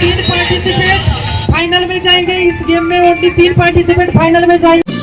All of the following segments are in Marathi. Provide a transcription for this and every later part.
तीन पार्टिसिपेंट फाइनल में जाएँगे। इस गेम में ओनली तीन पार्टिसिपेंट फाइनल में जाएँगे।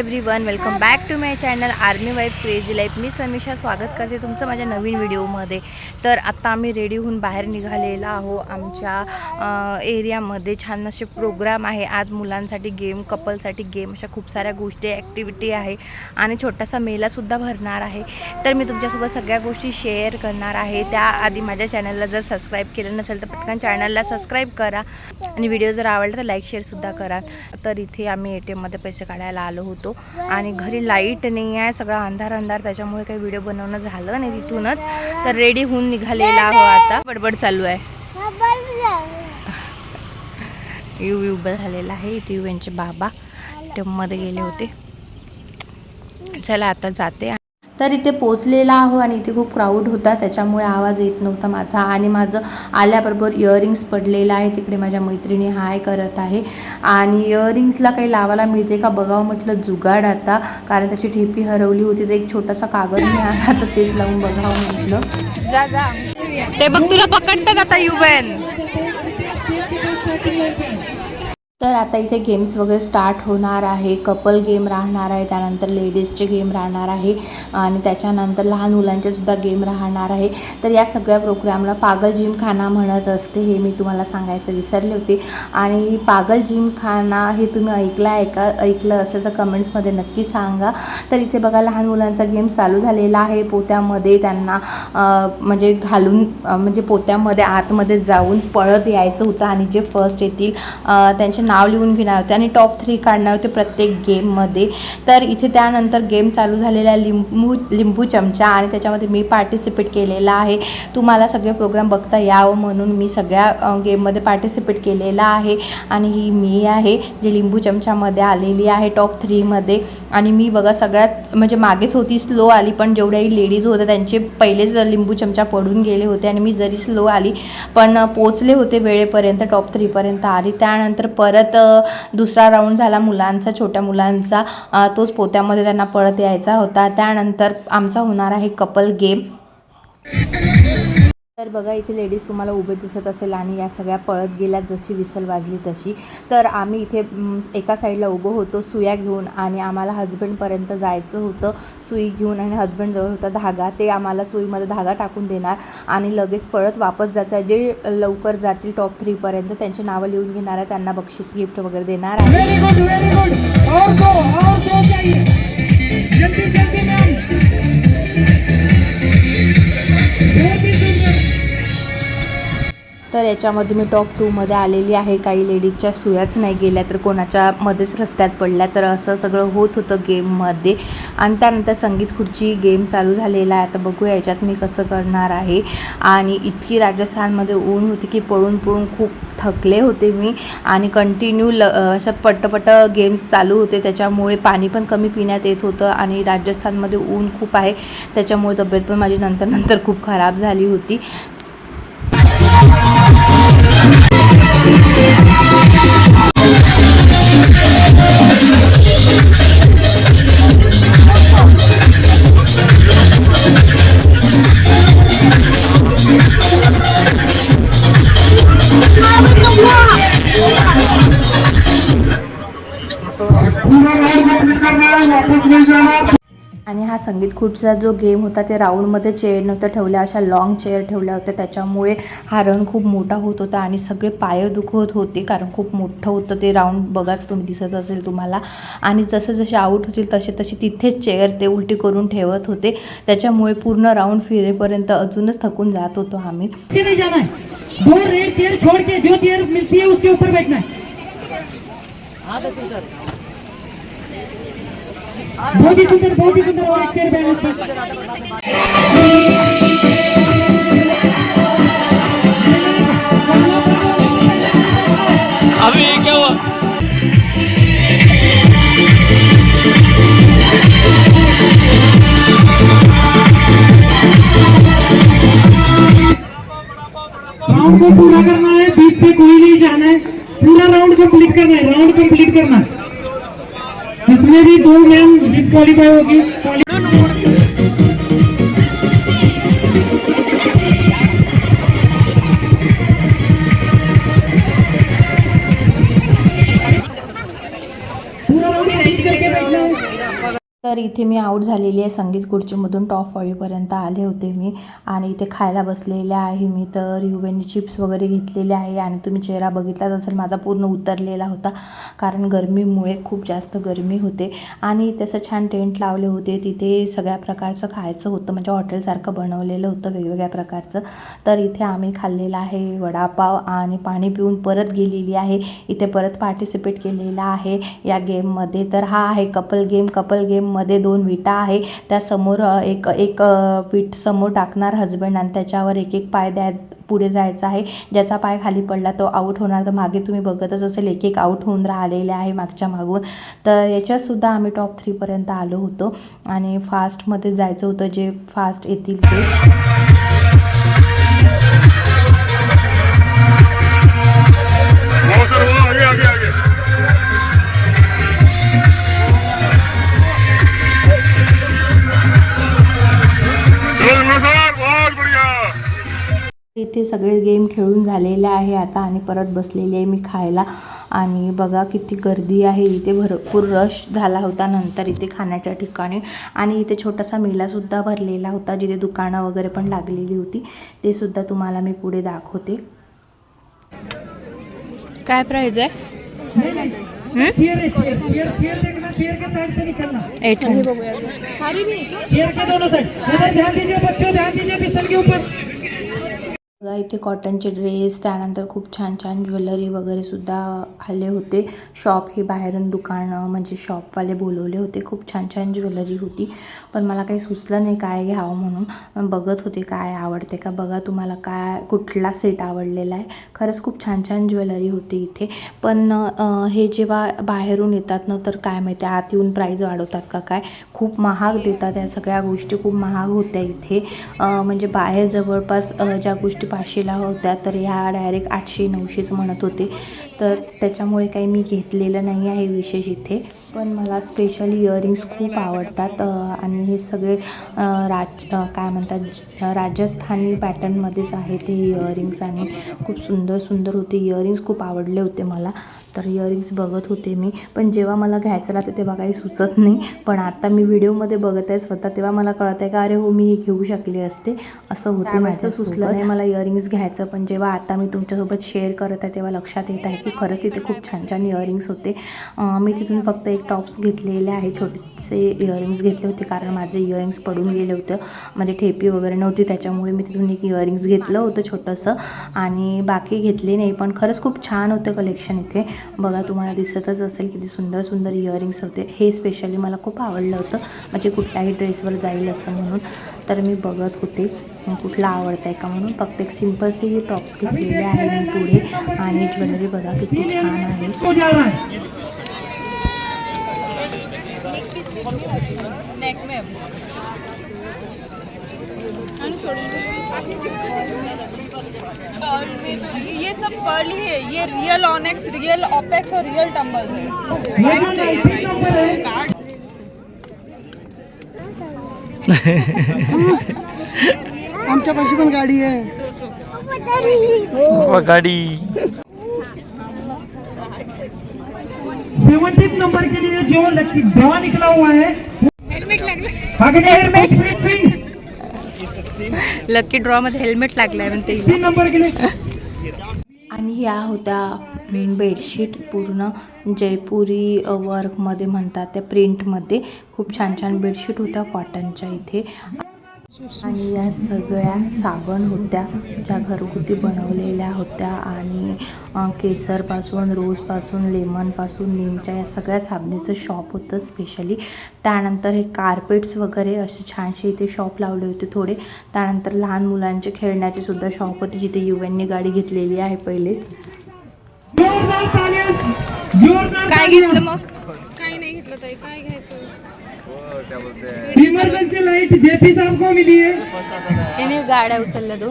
Everyone welcome back to my channel army wife crazy life मी समीक्षा स्वागत करते तुमचं माझ्या नवीन व्हिडिओमध्ये तर आत्ता आम्ही रेडी होऊन बाहेर निघालेला आहो आमच्या एरियामध्ये छान असे प्रोग्राम आहे. आज मुलांसाठी गेम कपलसाठी गेम अशा खूप साऱ्या गोष्टी ॲक्टिव्हिटी आहे. आणि छोटासा मेलासुद्धा भरणार आहे. तर मी तुमच्यासोबत सगळ्या गोष्टी शेअर करणार आहे. त्याआधी माझ्या चॅनलला जर सबस्क्राईब केलं नसेल तर पटकन चॅनलला सबस्क्राईब करा. आणि व्हिडिओ जर आवडला तर लाईक शेअरसुद्धा करा. तर इथे आम्ही ए टी एममध्ये पैसे काढायला आलो होतो. आणि घरी लाइट नाही आहे. सगळा अंधार अंधार त्याच्यामुळे काही व्हिडिओ बनवणं झालं नाही तिथूनच. तर रेडी होऊन निघालेला आहो आता. बडबड चालू आहे. यू यू झालेला आहे. इथे यू यांचे बाबा. मध्ये गेले होते. चला आता जाते. तर इथे पोचलेला आहो आणि इथे खूप क्राऊड होता. त्याच्यामुळे आवाज येत नव्हता माझा आणि माझं आल्याबरोबर इयरिंग्स पडलेलं आहे. तिकडे माझ्या मैत्रिणी हाय करत आहे. आणि इयरिंग्सला काही लावायला मिळते का बघावं म्हटलं जुगाड आता. कारण त्याची ठेपी हरवली होती. तर एक छोटासा कागद मिळाला तर तेच लावून बघावं म्हटलं. जा जा. ते बघ तुला पकडतात आता युवन तर आता इथे गेम्स वगैरे स्टार्ट होणार आहे. कपल गेम राहणार आहे. त्यानंतर लेडीजचे गेम राहणार आहे. आणि त्याच्यानंतर लहान मुलांचे सुद्धा गेम राहणार आहे. तर या सगळ्या प्रोग्रामला पागल जिमखाना म्हणत असते हे मी तुम्हाला सांगायचं विसरले होते. आणि पागल जिमखाना हे तुम्ही ऐकलं आहे का? ऐकलं असेल तर कमेंट्समध्ये नक्की सांगा. तर इथे बघा लहान मुलांचा गेम चालू झालेला आहे. पोत्यामध्ये त्यांना म्हणजे घालून म्हणजे पोत्यामध्ये आतमध्ये जाऊन पळत यायचं होतं. आणि जे फर्स्ट येतील त्यांच्या त्यांचे नाव लिहून घेणार होते आणि टॉप थ्री काढणार होते प्रत्येक गेममध्ये तर इथे त्यानंतर गेम चालू झालेला आहे लिंबू लिंबू चमचा आणि त्याच्यामध्ये मी पार्टिसिपेट केलेला आहे. तुम्हाला सगळे प्रोग्राम बघता यावं म्हणून मी सगळ्या गेममध्ये पार्टिसिपेट केलेला आहे. आणि ही मी आहे जे लिंबू चमच्यामध्ये आलेली आहे टॉप थ्रीमध्ये आणि मी बघा सगळ्यात म्हणजे मागेच होती स्लो आली पण जेवढ्याही लेडीज होत्या त्यांचे पहिलेच लिंबू चमचा पडून गेले होते आणि मी जरी स्लो आली पण पोचले होते वेळेपर्यंत टॉप थ्रीपर्यंत आली त्यानंतर परत परत दुसरा राऊंड झाला मुलांचा छोट्या मुलांचा. तोच पोत्यामध्ये त्यांना पळत यायचा होता. त्यानंतर आमचा होणार आहे कपल गेम तर बघा इथे लेडीज तुम्हाला उभे दिसत असेल आणि या सगळ्या पळत गेल्या जशी विसल वाजली तशी. तर आम्ही इथे एका साईडला उभं होतो सुया घेऊन आणि आम्हाला हजबंडपर्यंत जायचं होतं. सुई घेऊन आणि हजबंडजवळ होता धागा. ते आम्हाला सुईमध्ये धागा टाकून देणार आणि लगेच पळत वापस जायचं. आहे जे लवकर जातील टॉप थ्रीपर्यंत त्यांची नावं लिहून घेणार आहे. त्यांना बक्षीस गिफ्ट वगैरे देणार आहे. तर याच्यामध्ये मी टॉप टूमध्ये आलेली आहे. काही लेडीजच्या सुयाच नाही गेल्या तर कोणाच्या मध्येच रस्त्यात पडल्या तर असं सगळं होत होतं गेममध्ये आणि त्यानंतर संगीत खुर्ची गेम चालू झालेला आहे. आता बघूया याच्यात मी कसं करणार आहे. आणि इतकी राजस्थानमध्ये ऊन होती की पळून पळून खूप थकले होते मी. आणि कंटिन्यू ल अशा पटपट गेम्स चालू होते. त्याच्यामुळे पाणी पण कमी पिण्यात येत होतं आणि राजस्थानमध्ये ऊन खूप आहे. त्याच्यामुळे तब्येत पण माझी नंतर नंतर खूप खराब झाली होती. संगीत खुर्चीचा जो गेम होता ते राऊंडमध्ये चेअर नव्हत्या ठेवल्या अशा लॉंग चेअर ठेवल्या होत्या. त्याच्यामुळे हा रन खूप मोठा होत होता आणि सगळे पाय दुखत होते कारण खूप मोठं होतं ते राऊंड बघाच तुम्ही दिसत असेल तुम्हाला. आणि जसे जसे आऊट होतील तसे तसे तिथेच चेअर ते उलटी करून ठेवत होते. त्याच्यामुळे पूर्ण राऊंड फिरेपर्यंत अजूनच थकून जात होतो आम्ही. है दो रेड चेयर छोड़ के जो चेयर मिलती है उसके ऊपर बैठना है बहुत ही सुंदर बहुत ही सुंदर और एक चेयर बैठ अभी क्या हुआ राउंड को पूरा करना है बीच से कोई नहीं जाना है। पूरा राउंड कंप्लीट करना है राउंड कंप्लीट करना है। इसमें भी दो मैम डिस्कालीफाई होगी। तर इथे मी आऊट झालेली आहे संगीत खुर्चीमधून. टॉप फाईव्हपर्यंत आले होते मी. आणि इथे खायला बसलेले आहे मी. तर युवेनी चिप्स वगैरे घेतलेले आहे. आणि तुम्ही चेहरा बघितलाच असेल माझा पूर्ण उतरलेला होता. कारण गरमीमुळे खूप जास्त गरमी होते. आणि तसं छान टेंट लावले होते. तिथे सगळ्या प्रकारचं खायचं होतं. म्हणजे हॉटेलसारखं बनवलेलं होतं वेगवेगळ्या प्रकारचं. तर इथे आम्ही खाल्लेलं आहे वडापाव आणि पाणी पिऊन परत गेलेली आहे. इथे परत पार्टिसिपेट केलेला आहे या गेममध्ये तर हा आहे कपल गेम कपल गेम मध्ये दोन विटा आहे. त्यासमोर समोर एक एक अ, विट समोर टाकणार हजबंड आणि त्याच्यावर एक एक पाय द्या पुढे जायचं आहे. ज्याचा पाय खाली पडला तो आऊट होणार. तर मागे तुम्ही बघतच असेल एक एक आऊट होऊन राहिलेले आहे मागच्या मागून. तर याच्यातसुद्धा आम्ही टॉप थ्रीपर्यंत आलो होतो. आणि फास्टमध्ये जायचं होतं जे फास्ट येतील ते. इथे सगळे गेम खेळून झालेले आहे. आता आणि परत बसलेली आहे मी खायला. आणि बघा किती गर्दी आहे. इथे भरपूर रश झाला होता नंतर इथे खाण्याच्या ठिकाणी. आणि इथे छोटासा मेलासुद्धा भरलेला होता जिथे दुकानं वगैरे पण लागलेली होती. ते सुद्धा तुम्हाला मी पुढे दाखवते. काय प्राइस आहे? चेयर चेयर चेयर चेयर देखना चेयर के साइड से निकलना एट हंड्रेड बघा इथे कॉटनचे ड्रेस त्यानंतर खूप छान छान ज्वेलरी वगैरे सुद्धा आले होते. शॉप हे बाहेरून दुकानं म्हणजे शॉपवाले बोलवले होते. खूप छान छान ज्वेलरी होती. पण मला काही सुचलं नाही काय घ्यावं म्हणून. बघत होते काय आवडते का? बघा तुम्हाला काय कुठला सेट आवडलेला आहे. खरंच खूप छान छान ज्वेलरी होती इथे. पण हे जेव्हा बाहेरून येतात ना तर काय माहिती आत येऊन प्राईज वाढवतात का काय? खूप महाग देतात या सगळ्या गोष्टी. खूप महाग होत्या इथे. म्हणजे बाहेर जवळपास ज्या गोष्टी पाचशेला होत्या तर ह्या डायरेक्ट आठशे नऊशेच म्हणत होते. तर त्याच्यामुळे काही मी घेतलेलं नाही आहे विशेष इथे. पण मला स्पेशली इयरिंग्स खूप आवडतात आणि हे सगळे राज काय म्हणतात राजस्थानी पॅटर्नमध्येच आहे ते इयरिंग्स आणि खूप सुंदर सुंदर होते. इयरिंग्स खूप आवडले होते मला तर इयरिंग्स बघत होते मी. पण जेव्हा मला घ्यायचं राहतं तेव्हा काही सुचत नाही. पण आता मी व्हिडिओमध्ये बघत आहे स्वतः तेव्हा मला कळत आहे का अरे हो मी हे घेऊ शकले असते. असं होते माझं सुचलं नाही मला इयरिंग्स घ्यायचं पण जेव्हा आता मी तुमच्यासोबत शेअर करत आहे तेव्हा लक्षात येत आहे की खरंच तिथे खूप छान छान इयरिंग्स होते. मी तिथून फक्त एक टॉप्स घेतलेले आहे छोटेसे इयरिंग्स घेतले होते कारण माझे इयरिंग्स पडून गेले होते. म्हणजे ठेपी वगैरे नव्हती त्याच्यामुळे मी तिथून एक इयरिंग्स घेतलं होतं छोटंसं. आणि बाकी घेतले नाही पण खरंच खूप छान होतं कलेक्शन इथे. बघा तुम्हाला दिसतच असेल किती सुंदर सुंदर इयरिंग्स होते. हे स्पेशली मला खूप आवडलं होतं. म्हणजे कुठल्याही ड्रेसवर जाईल असं म्हणून. तर मी बघत होते. कुठला आवडतं आहे का म्हणून? फक्त एक सिम्पलचे टॉप्स घेतलेले आहे मी पुढे. आणि ज्वेलरी बघा किती छान आहे. हो जा रहा ये सब पर्ली है ये रियल ऑनेक्स रियल ऑपेक्स और रियल टम्बल है है आमच्या गाडी आहे. गाडी. सेवनटीन नंबर के लिए जो लकी ड्रॉ निकला हुआ है हेल्मेट लागलं. आगे जसप्रीत सिंह लकी ड्रॉ मध्ये हेल्मेट लागलाय म्हणते तीन नंबर के लिए। आणि ह्या होत्या बेडशीट पूर्ण. जयपुरी वर्कमध्ये म्हणतात त्या प्रिंटमध्ये खूप छान छान बेडशीट होत्या कॉटनच्या इथे. आणि या सगळ्या साबण होत्या ज्या घरगुती बनवलेल्या होत्या आणि केसरपासून रोजपासून लेमनपासून नीमच्या या सगळ्या साबणेचं शॉप होतं स्पेशली त्यानंतर हे कार्पेट्स वगैरे असे छानसे इथे शॉप लावले होते थोडे. त्यानंतर लहान मुलांचे खेळण्याचे सुद्धा शॉप होते जिथे युवननी गाडी घेतलेली आहे पहिलेच. काय. घेतलं मग? काही नाही घेतलं ताई काय घ्यायचं? इमरजेंसी लाइट जेपी साहब को मिली है। उचलल्या तो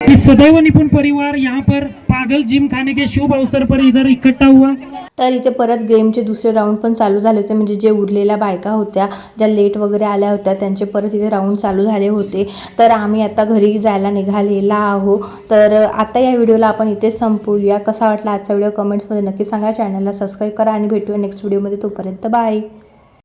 इस सदैव निपुण परिवार यहाँ पर पागल जिम खाने के शुभ अवसर पर इधर इकट्ठा हुआ। तर इथे परत गेमचे दुसरे राऊंड पण चालू झाले होते. म्हणजे जे उरलेल्या बायका होत्या ज्या लेट वगैरे आल्या होत्या त्यांचे परत इथे राऊंड चालू झाले होते. तर आम्ही आता घरी जायला निघालेला आहो तर आता या व्हिडिओला आपण इथे संपवूया कसा वाटला आजचा व्हिडिओ कमेंट्समध्ये नक्की सांगा. चॅनलला सबस्क्राईब करा आणि भेटूया नेक्स्ट व्हिडिओमध्ये तोपर्यंत बाय